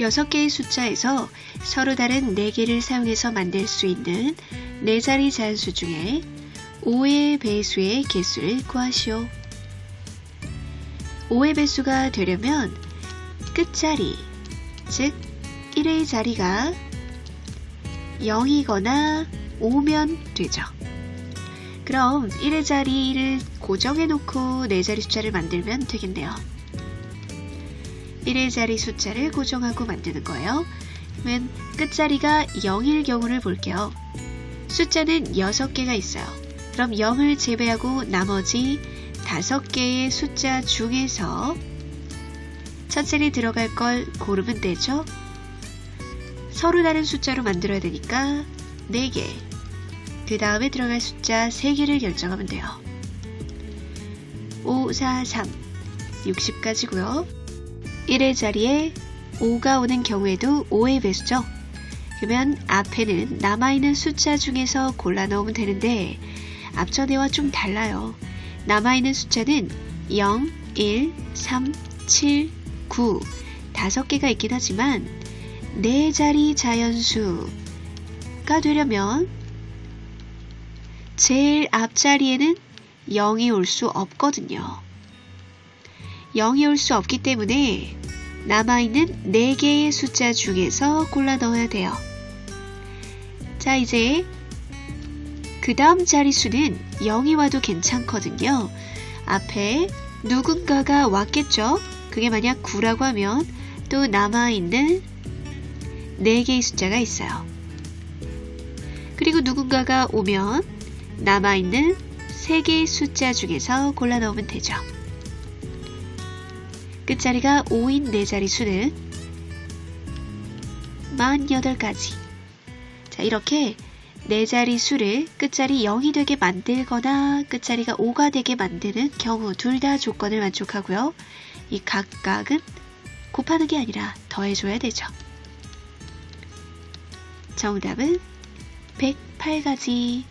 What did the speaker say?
6개의 숫자에서 서로 다른 4개를 사용해서 만들 수 있는 4자리 자연수 중에 5의 배수의 개수를 구하시오. 5의 배수가 되려면 끝자리, 즉 1의 자리가 0이거나 5면 되죠. 그럼 1의 자리를 고정해 놓고 4자리 숫자를 만들면 되겠네요. 1의 자리 숫자를 고정하고 만드는 거예요. 그러면 끝자리가 0일 경우를 볼게요. 숫자는 6개가 있어요. 그럼 0을 제외하고 나머지 5개의 숫자 중에서 첫 셀이 들어갈 걸 고르면 되죠? 서로 다른 숫자로 만들어야 되니까 4개. 그 다음에 들어갈 숫자 3개를 결정하면 돼요. 5, 4, 3. 60까지고요. 1의 자리에 5가 오는 경우에도 5의 배수죠. 그러면 앞에는 남아있는 숫자 중에서 골라 넣으면 되는데 앞전에와 좀 달라요. 남아있는 숫자는 0, 1, 3, 7, 9 다섯 개가 있긴 하지만 네 자리 자연수가 되려면 제일 앞자리에는 0이 올 수 없거든요. 0이 올 수 없기 때문에 남아있는 4개의 숫자 중에서 골라 넣어야 돼요. 자, 이제 그 다음 자릿수는 0이 와도 괜찮거든요. 앞에 누군가가 왔겠죠? 그게 만약 9라고 하면 또 남아있는 4개의 숫자가 있어요. 그리고 누군가가 오면 남아있는 3개의 숫자 중에서 골라 넣으면 되죠. 끝자리가 5인 4자리 수는 48가지. 자, 이렇게 4자리 수를 끝자리 0이 되게 만들거나 끝자리가 5가 되게 만드는 경우 둘 다 조건을 만족하고요. 이 각각은 곱하는 게 아니라 더해줘야 되죠. 정답은 108가지